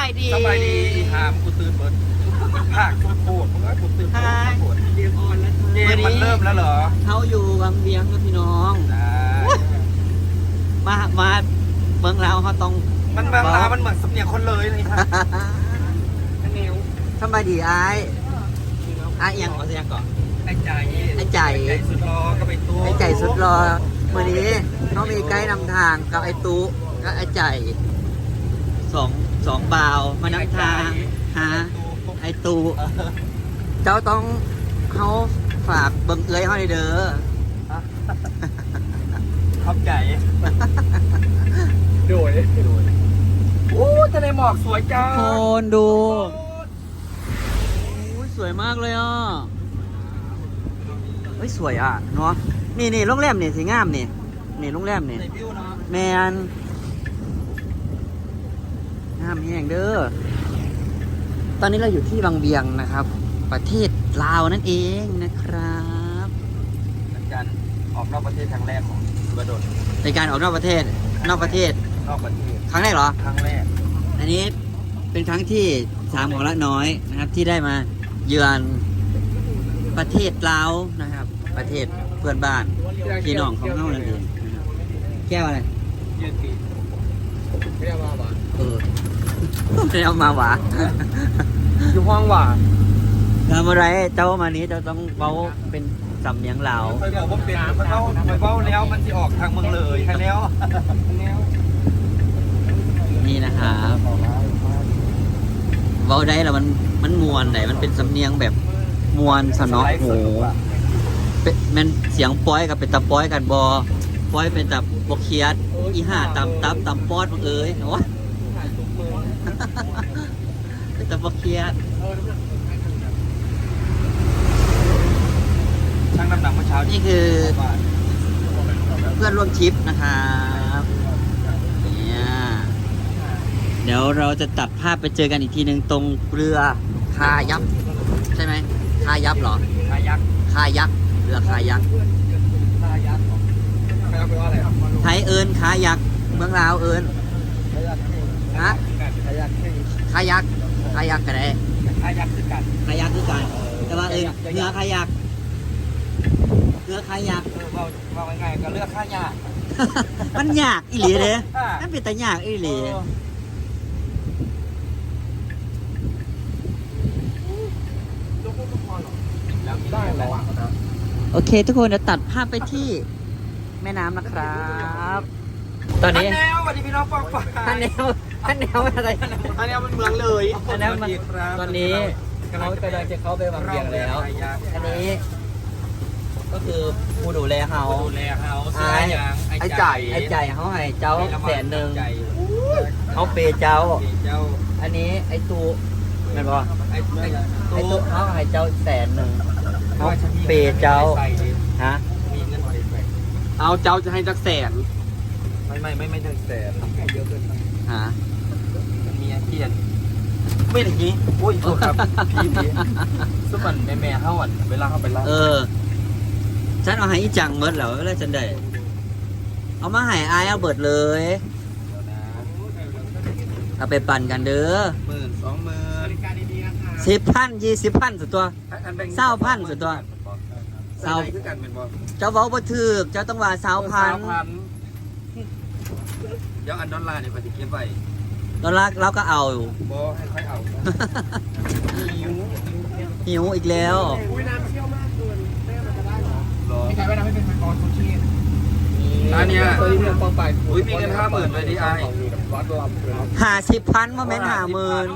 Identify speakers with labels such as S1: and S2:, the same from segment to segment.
S1: ายดี
S2: สบายดีถามกูตื่นเบิร์ดภาคทุกโคตรมึงว่ากูตื่นโคตรโคตร
S1: เรียนออนแล้ว
S2: เกมมันเริ่มแล้วเหรอ
S1: เขาอยู่วังเวียงกับพี่น้อง
S2: ได้
S1: มามาเมืองเราวเขาต้อง
S2: มันบางลามันเหมือนสำเนียงคนเลยเลยครับแนว
S1: สบายดีไอ้ไอ้ายยังก่อนเสียงก่อน
S2: ไอ้ใจ
S1: ไอ้ใจ
S2: ไอ้สุดรอก็ไปตู้
S1: ไอ้ใจสุดรอมื่อนี้น้องมีไกด์นำทางกับไอ้ตู้กับไอ้ใจสอง สองบ่าวมานำทางหาไอ้ตู้เจ้าต้องเขาฝากเบิ่งเอ้ยเขาให้เด้อ
S2: ขอบใจโดยโอ้ทะเลหมอกสวยจัง
S1: โคนดูโอ้ยสวยมากเลยอะเฮ้ยสวยอะเนาะนี่นี่โรงแรมนี่สีงามนี่นี่โรงแรมนี่
S2: ในวิวเนาะ
S1: แมน งามแห้งเด้อ ตอนนี้เราอยู่ที่บางเวียงนะครับ ประเทศลาวนั่นเองนะครับ
S2: เป็นการออกนอกประเทศครั้งแรกของสุรดล
S1: ในการออกนอกประเทศ นอกประเทศ
S2: นอกประเทศ
S1: ครั้งแรกเหรอ
S2: ครั้งแรก
S1: อันนี้เป็นครั้งที่สามของละน้อยนะครับ ที่ได้มาเยือนประเทศลาวนะครับ ประเทศเพื่อนบ้านพี่น้องของเรานั่นเองนะครับแก้วอะไร
S2: ยืนตีไม่ได้มาหวาน
S1: เออไม่ได้เอามาหวา
S2: อยู่ห้องหวาน
S1: ทำอะไรเจ้ามานี้เจ้าต้องเว้าเป็นสำเนียงลาว
S2: เคยบอกว่าเป็นมันเข้าไปเบ้าแล้วมันจะออกทางเมืองเลยใช่แล้วแล้ว
S1: นี่นะครับเว้าได้แล้วมันมันมวนไหนมันเป็นสำเนียงแบบมวนสนอโหเป็นมันเสียงป้อยกับเป็นตะป้อยกันบอป้อยเป็นตะบกเคียดอีห่าตำตับตำปอดมึงเอ้ยโอ้ย เป็นตะบกเคียด
S2: ช่างน้ำหนักเมื่อเช้า
S1: นี่คือ เพื่อนร่วมทริปนะครับเนี่ยเดี๋ยวเราจะตัดภาพไปเจอกันอีกทีหนึ่งตรงเรือคายักษ์ใช่ไหมคายักษ์เหรอ
S2: อายักษ์
S1: คายักษ์เรือคายักษ์
S2: อายักษ์ไม่เอาไปว่าอะไรครับ
S1: ไทยเอิญคายักษ์เมืองลาวเอิญฮะ
S2: อายักษ์
S1: คายักษ์คายักษ์กันได
S2: อายักษ์คือกัน
S1: คายักษ์คือกันแต่ว่าเอิญเรือคายักษ์เรือคายักษ์
S2: เออว่าว่าง่ายๆก็เลือกค่ายาก
S1: มันยากอีหลีเด้
S2: อ่า
S1: นั่นเป็นแต่ยากอีหลี
S2: แล้วได้แล้ว
S1: โอเค ทุกคนเดี๋ยวตัดภาพไปที่แม่น้ำนะครับ ตอนนี้
S2: แนวสวัสดีพี่น้องปองปาย
S1: ท่านแนว ท่านแนวอะไร
S2: อันนี้มันเมืองเลย
S1: อันนั้นมันตอนนี้เขากำลังจะเข้าไปวางเบียงแล้ว อันนี้ ก็คือผู้ดูแลเขา
S2: ดูแลเขา
S1: ไอ้
S2: เสื้ออย่าง
S1: ไอ้ใจไอ้ใจเขาให้เจ้าแสนหนึ่งเขาเปย์เจ้า
S2: เจ้า
S1: อันนี้ไอ้ตูแม่นบ่
S2: ไอ้ไอ้
S1: ไอ้ตูเขาให้เจ้าแสนหนึ่งเขาเปย์เจ้าฮะ
S2: มีเงินไปใส่
S3: เอาเจ้าจะให้จักแสน
S2: ไม่ไม่ไม่ไม่ถึงแสนเยอะเกินไป
S1: ฮะ
S2: มันมีเทียนไม่อย่างนี้โอ้ยโทษครับพี่พี่สมันแม่แม่เขาอะเวลาเขาไปเล่า
S1: เออ ฉันเอาให้อีจังเมิดแล้วแล้วฉันได้ เอามาให้อายเอาเบิดเลย
S2: เดี๋ยวนะ
S1: เอาไปปั่นกันเด้อ
S2: หมื่นสองหมื่น
S1: สิบพันยี่สิบพันสุดตัวเศร้าพันสุดตัว
S2: เศร้าคือกันเป็นบ่
S1: เจ้าเว้าบ่ถึกเจ้าต้องว่าสาวพัน
S2: เดี๋ยวอันดอลลาร์เนี่ยปฏิเก็บไว้
S1: ตอนแรกเราก็เอา
S2: บ่ให้ค่อยเอาหิว
S1: หิวอีกแล้ว
S2: รอ
S3: ใครว่าทำให้เป็นมังกรซูชิ
S2: ร้านเนี้ย
S3: ตัวที่เรื่องปองไป
S2: อุ้ยมีเงินห้าหมื่นเลยดิไอ้
S3: วัดตัว
S1: หาสิบพันมาเม้นหาหมื่น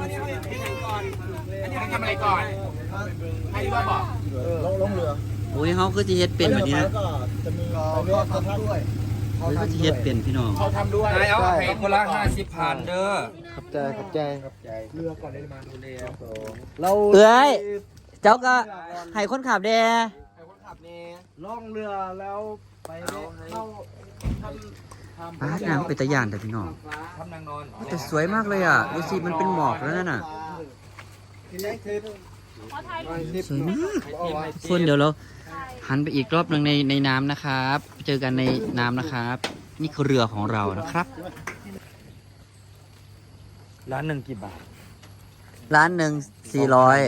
S3: อันนี้ทำอะไรก่อนให้ว่าบอก
S4: ลงเรือ
S1: อุ้ยเขาคือจะเฮ็ดเป็นแบบนี้นะ
S4: ก็จะมีเรือทำด้วย
S1: อุ้ย เขาจะเฮ็ดเป็นพี่น้อง
S3: เขาทำด้วย
S2: ไอ้เอาให้คนละห้าสิบพันเด้อ
S4: ขับใจขับใจขับใจ
S3: เรือก่อนได้มา
S2: ดูแล
S4: เรา
S1: เอ้ยเจ้าก็ให้คนขับแด
S4: ล่องเรือแล้วไปเข้าทำ
S1: ป้าดน้ำเป็นตะยานแต่พี่น้อง
S2: ทำนางนอน
S1: แต่สวยมากเลยอะดูสิมันเป็นหมอกแล้วนั่นน่ะ
S4: ทีนี้คือ
S1: สวยมากคนเดี๋ยวเรา หันไปอีกรอบหนึ่งในในน้ำนะครับ เจอกันในน้ำนะครับ นี่คือเรือของเรานะครับ
S2: ร้านหนึ่งกี่บาท
S1: ร้านหนึ่งสี่ร้อย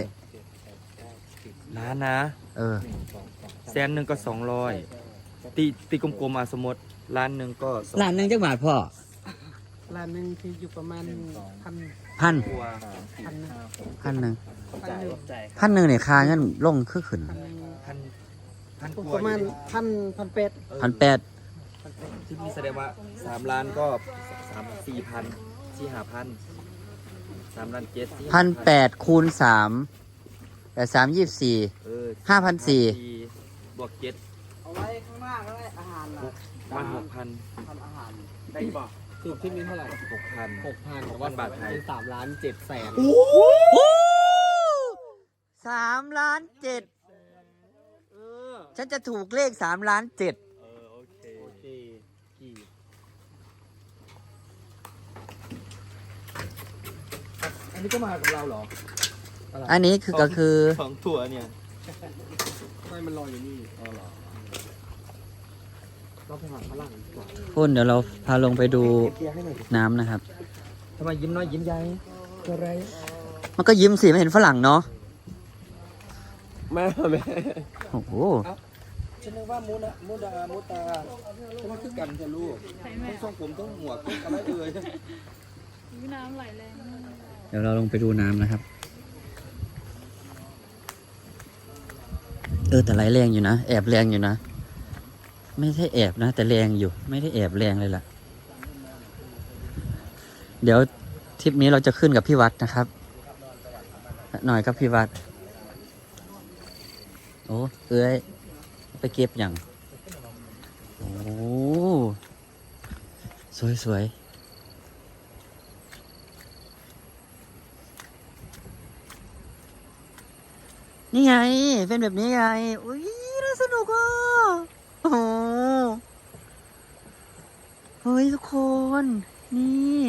S2: ร้านนะ
S1: เออ
S2: แสนหนึ่งก็สองร้อยตีตีกลมๆมาสมมติร้านหนึ่งก็สอง
S1: ร้านหนึ่งจักบาทพ่อ
S4: ร้านหนึ่งที่อยู่ประมาณพัน
S1: พัน
S2: ตัว
S4: พันหนึ่ง
S1: พันหนึ่ง
S4: พันหนึ่ง
S1: พันหนึ่งเนี่ยค่าเงินลงคือขึ้น
S4: พันหนึ่ง
S2: พันพันก
S4: ป
S2: ว่า
S4: ระมาณพันพันเป็ด
S1: พันแปด
S2: ที่นี่แสดงว่าสามล้านก็สามสี่พันสี่ห้าพันสามล้านเจ็ดสี่
S1: พันแปดคูณสามแปดสามยี่สิบสี่
S2: เออ
S1: ห้าพันสี่
S2: บวกเจ็ด
S4: เอาไว้ข้างหน้าก็ได้อาหารล่ะ
S2: ประมาณหกพัน
S4: ทำอาหารได้ป่ะสูบที่มีเท่าไหร่
S2: หกพัน
S4: หกพัน
S2: หกพันบาทไทย
S4: สามล้านเจ็ดแสน
S1: สามล้านเจ็ด
S2: เออ
S1: ฉันจะถูกเลขสามล้านเจ็ด
S2: เออโอเค
S4: โอเคกี่
S2: อันนี้ก็มากับเราเหรอ
S1: อันนี้คือก็คือ
S2: สองตัวเนี่ย
S4: ไม่มันลอยอยู่นี่อ๋อเหรอเราไปหาฝรั่งดีกว่า
S1: พุ่นเดี๋ยวเราพาลงไปดู
S4: เกียร์ให้หน่อยดิ
S1: น้ำนะครับ
S2: ทำไมยิ้มน้อยยิ้มใหญ่
S4: คืออะไร
S1: มันก็ยิ้มสิไม่เห็นฝรั่งเนาะ
S4: แม่แม่
S1: โอ้โห
S2: ฉันนึกว่ามูนะมูดามูตาฉันว่าคือกันเถอะลูกต้องทรงผมต้องหมวกต้องอะไรเอ่ย
S5: น้ำไหลแรง
S1: เดี๋ยวเราลงไปดูน้ำนะครับเออแต่ไหลแรงอยู่นะแอบแรงอยู่นะ ไม่ใช่แอบนะ แต่แรงอยู่ ไม่ได้แอบแรงเลยล่ะ เดี๋ยวทริปนี้เราจะขึ้นกับพี่วัดนะครับ หน่อยกับพี่วัดโอ้เอ้ยไปเก็บอย่างโอ้สวยสวยนี่ไง เป็นแบบนี้ไง อุ้ยน่าสนุกอะโอ้เฮ้ยทุกคน นี่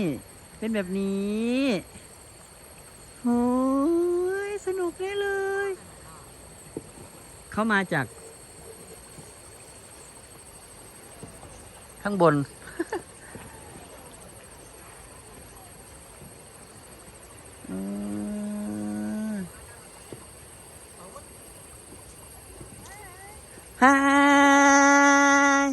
S1: เป็นแบบนี้โอ้ยสนุกได้เลย เข้ามาจาก ข้างบนอืมฮาย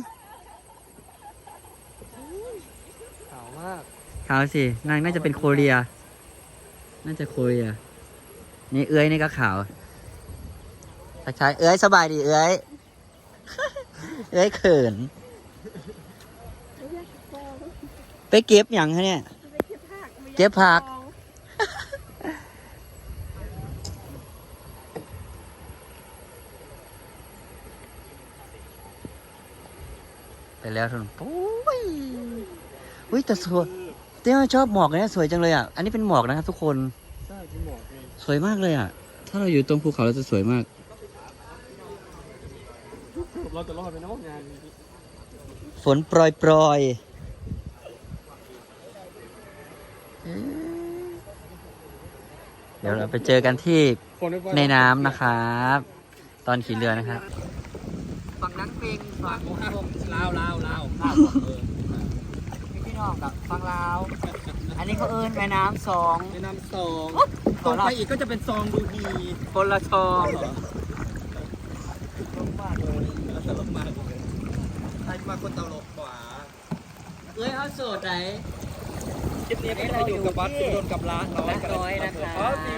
S4: ขาวมาก
S1: ขาวสิ นางน่าจะเป็นโคเรีย น่าจะโคเรีย นี่เอ้ยนี่ก็ขาว ทักทายเอ้ยสบายดีเอ้ยเอ้ยเขิน ไปเก็บอย่างคะเนี่ย เก็บผัก ไปแล้วทุนโอ้ยอุ้ยแต่สวยเต้ชอบหมอกเนี่ยสวยจังเลยอะ อันนี้เป็นหมอกนะครับทุกคน
S4: ใช่ที่หมอกเลย
S1: สวยมากเลยอะ ถ้าเราอยู่ตรงภูเขาเราจะสวยมาก
S4: เราจะรอดไปนอกงาน
S1: ฝนโปรยโปรยเดี๋ยวเราไปเจอกันที่
S4: คนไม่
S1: ในน้ำนะครับ ตอนขี่เรือนะครับ ฝั่งนั้นเป็นฝั่ง
S4: ลาวลาวลาว
S1: พี่น้องกับฝั่งลาว อันนี้เขาเอิ้นแม่น้ำสอง
S4: ในน้ำสองตรงไปอีกก็จะเป็นซองดูดี
S1: คนละชอง
S2: ตลกมากใคร มาคนตลกกว่า
S1: เอ้ยเอาโสดไหน
S2: คลิปนี้ไม่ได้อยู่กับวัดโดนกับร้านน้อย
S1: รักน้อยนะคะ
S2: อ๋อมี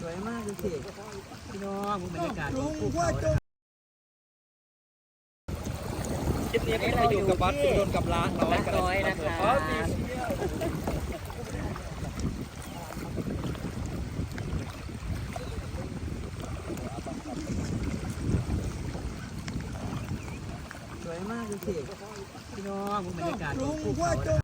S1: สวยมากดูสิพี่น้องบรรยากาศของภูเขานะครับ
S2: คลิปนี้ไม่ได้ อยู่กับวัดโดนกับร้านน้อย
S1: น้อยนะคะสวยมากดูสิพี่น้องบรรยากาศของภูเขา